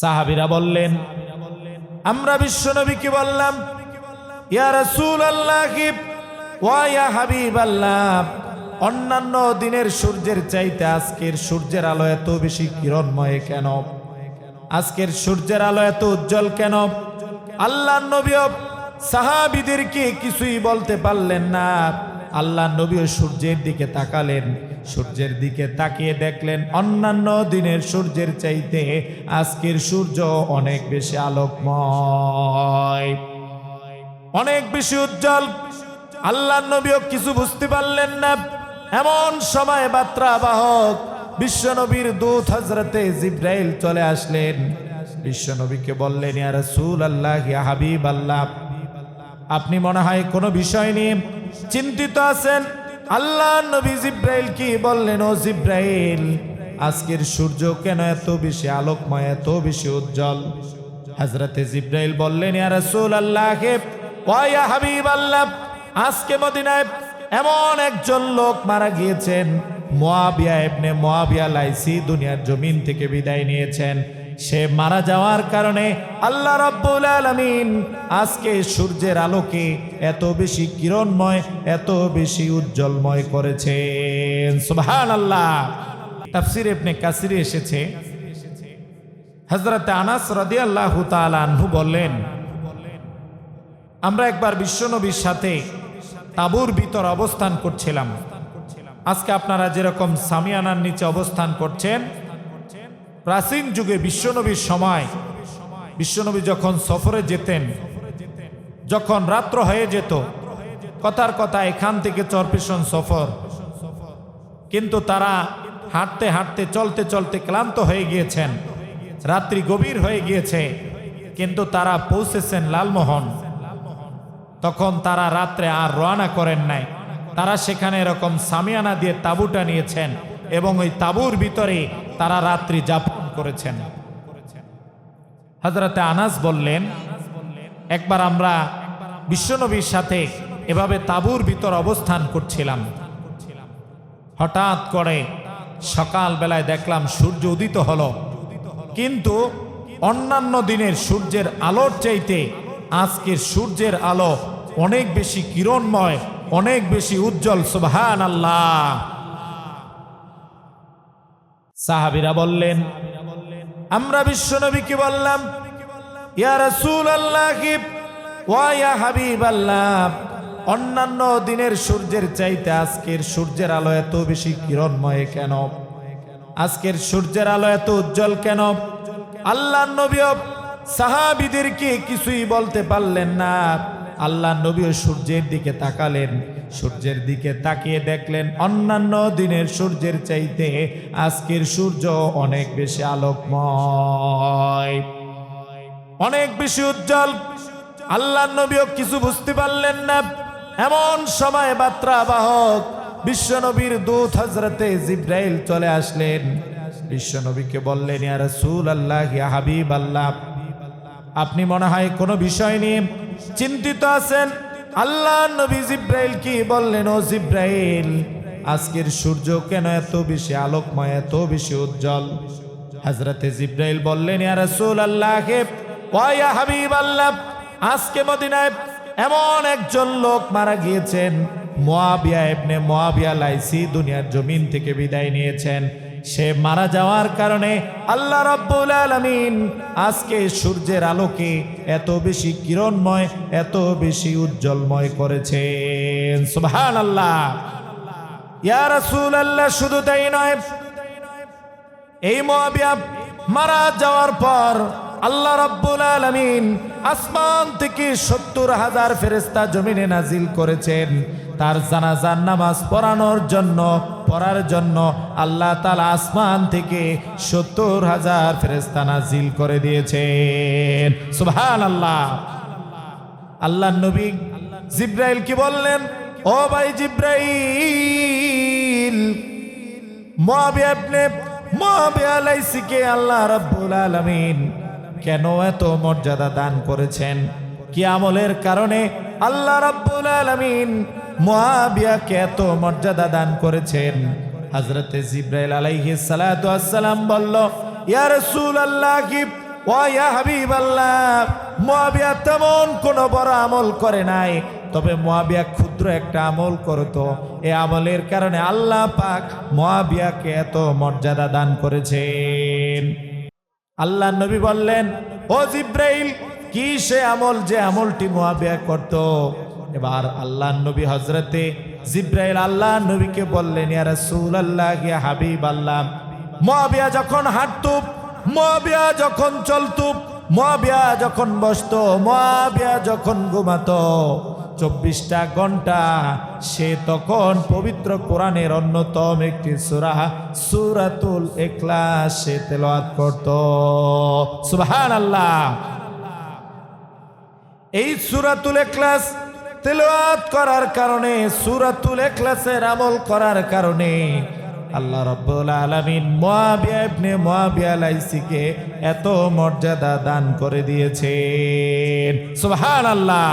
সাহাবিরা বললেন, আমরা বিশ্বনবীকে বললাম, ইয়া রাসূল আল্লাহ ওয়া হাবিব আল্লাহ অন্যান্য দিনের সূর্যের চাইতে আজকের সূর্যের আলো এত বেশি কিরণময় কেন? আজকের সূর্যের আলো এত উজ্জ্বল কেন? আল্লাহ নবীও সাহাবিদেরকে কিছুই বলতে পারলেন না। আল্লাহ নবীও সূর্যের দিকে তাকালেন। সূর্যের দিকে তাকিয়ে দেখলেন, অন্যান্য দিনের সূর্যের চাইতে আজকের সূর্য অনেক বেশি আলোকময়। অনেক বেশি উজ্জ্বল। আল্লাহ নবীও কিছু বুঝতে পারলেন না। এমন সময় বার্তা বাহক বিশ্বনবীর দূত হজরতে জিব্রাইল চলে আসলেন। বিশ্বনবীকে বললেন, ইয়া রাসূল আল্লাহ হাবিব আপনি মনে হয় কোনো বিষয় নিয়ে চিন্তিত আছেন? আল্লাহ নবী জিব্রাইল কি বললেন? ও জিব্রাইল, আজকের সূর্য কেন এত বেশি আলোকময়, এত বেশি উজ্জ্বল? হজরতে জিব্রাইল বললেন, ইয়া রাসূল আল্লাহকে ওয়া হাবিব আল্লাহ আজকে মদিনায় এমন একজন লোক মারা গিয়েছেন মোয়াবিয়া ইবনে মোয়াবিয়া লাইসি দুনিয়ার জমিন থেকে বিদায় নিয়েছেন। সে মারা যাওয়ার কারণে আল্লাহ রাব্বুল আলামিন আজকে সূর্যের আলোকে এত বেশি কিরণময়, এত বেশি উজ্জ্বলময় করেছেন। সুবহানাল্লাহ। তাফসির ইবনে কাসিরে এসেছে। হযরত আনাস রাদিয়াল্লাহু তাআলা আনহু বললেন, আমরা একবার বিশ্বনবীর সাথে তাবুর ভিতর অবস্থান করছিলাম। আজকে আপনারা যেরকম সামিয়ানার নিচে অবস্থান করছেন প্রাচীন যুগে বিশ্বনবীর সময়, বিশ্বনবী যখন সফরে যেতেন, যখন রাত্র হয়ে যেত, কথার কথা এখান থেকে চরপেশন সফর। কিন্তু তারা হাঁটতে হাঁটতে, চলতে চলতে ক্লান্ত হয়ে গিয়েছেন। রাত্রি গভীর হয়ে গিয়েছে, কিন্তু তারা পৌঁছেছেন লালমোহন। তখন তারা রাত্রে আর রওনা করেন নাই। তারা সেখানে এরকম সামিয়ানা দিয়ে তাঁবুটা নিয়েছেন। এবং ওই তাঁবুর ভিতরে তারা রাত্রি যাপন করেছেন। হজরতে আনাস বললেন, একবার আমরা বিশ্বনবীর সাথে এভাবে তাঁবুর ভিতর অবস্থান করছিলাম। হঠাৎ করে সকাল বেলায় দেখলাম সূর্য উদিত হলো। কিন্তু অন্যান্য দিনের সূর্যের আলোর চাইতে আজকের সূর্যের আলো অনেক বেশি কিরণময়, অনেক বেশি উজ্জ্বল সুবহান আল্লাহ সাহাবিরা বললেন, আমরা বিশ্বনবীকে বললাম, ইয়া রাসূল আল্লাহ ওয়া হাবিব আল্লাহ অন্যান্য দিনের সূর্যের চাইতে আজকের সূর্যের আলো এত বেশি কিরণময় কেন? আজকের সূর্যের আলো এত উজ্জ্বল কেন? আল্লাহ নবীও সাহাবিদেরকে কিছুই বলতে পারলেন না। আল্লাহ নবীও সূর্যের দিকে তাকালেন। সূর্যের দিকে তাকিয়ে দেখলেন, অন্যান্য দিনের সূর্যের চাইতে আজকের সূর্য অনেক বেশি আলোকময়। অনেক বেশি উজ্জ্বল। আল্লাহ নবীও কিছু বুঝতে পারলেন না। এমন সময় বার্তা বাহক বিশ্বনবীর দূত হজরতে জিব্রাইল চলে আসলেন। বিশ্বনবীকে বললেন, ইয়া রাসূল আল্লাহ হাবিব আল্লাহ আপনি মনে হয় কোনো বিষয় নিয়ে চিন্তিত আছেন? আল্লাহ নবী জিব্রাইল কি বললেন? ও জিব্রাইল, আজকের সূর্য কেন এত বেশি আলোকময়, এত বেশি উজ্জ্বল? হজরতে জিব্রাইল বললেন, ইয়া রাসূল আল্লাহকে ওয়া হাবিব আল্লাহ আজকে মদিনায় এমন একজন লোক মারা গিয়েছেন। মোয়াবিয়া ইবনে মোয়াবিয়া লাইসি দুনিয়ার জমিন থেকে বিদায় নিয়েছেন। সে মারা যাওয়ার কারণে আল্লাহ রাব্বুল আলামিন আজকে সূর্যের আলোকে এত বেশি কিরণময়, এত বেশি উজ্জ্বলময় করেছেন। সুবহানাল্লাহ। ইয়া রাসূলুল্লাহ, শুধু তাই নয়, এই মোয়াবিয়া মারা যাওয়ার পর আল্লাহ রাব্বুল আলামিন আসমান থেকে সত্তর হাজার ফেরেস্তা জমিনে নাজিল করেছেন। তার জানাজার নামাজ পড়ানোর জন্য পড়ার জন্য আল্লাহ তালা আসমান থেকে সত্তর হাজার ফেরেস্তা নাজিল করে দিয়েছেন। সুবহান আল্লাহ আল্লাহ নবী জিব্রাইল কি বললেন? ও ভাই জিব্রাইল মুয়াবিয়া ইবনে মুয়াবিয়া লাইসিকে আল্লাহ রাব্বুল আলামিন কেন এত মর্যাদা দান করেছেন? কি আমলের কারণে? আল্লাহ রাব্বুল আলামিন মুয়াবিয়াকে এত মর্যাদা দান করেছেন। হযরতে জিব্রাইল আলাইহিস সালাতু আসসালাম বলল, ইয়া রাসূলুল্লাহ কি ও ইয়া হাবিব আল্লাহ মুয়াবিয়া তেমন কোন বড় আমল করে নাই। তবে মুয়াবিয়া ক্ষুদ্র একটা আমল করতো। এ আমলের কারণে আল্লাহ পাক মুয়াবিয়াকে এত মর্যাদা দান করেছেন। আল্লাহ নবী বললেন, ও জিব্রাইল, কি সে আমল যে আমলটি মুয়াবিয়া করত? এবার আল্লাহ নবী হজরতে জিব্রাইল আল্লাহ নবীকে বললেন হাবিব আল্লাহ মুয়াবিয়া যখন হাঁটতো মুয়াবিয়া যখন চলতো মুয়াবিয়া যখন বসতো মুয়াবিয়া যখন ঘুমাতো, চব্বিশটা ঘণ্টা সে তখন পবিত্র কোরআনের অন্যতম একটি সুরা, সুরাতুল এখলাস সে তেলাওয়াত করত। সুবহান আল্লাহ এই সুরাতুল এখলাস তেলাওয়াত করার কারণে, সুরাতুল এখলাসের আমল করার কারণে আল্লাহ রব্বুল আলামিন মুয়াবিয়া ইবনে লাইসিকে এত মর্যাদা দান করে দিয়েছেন। আল্লাহ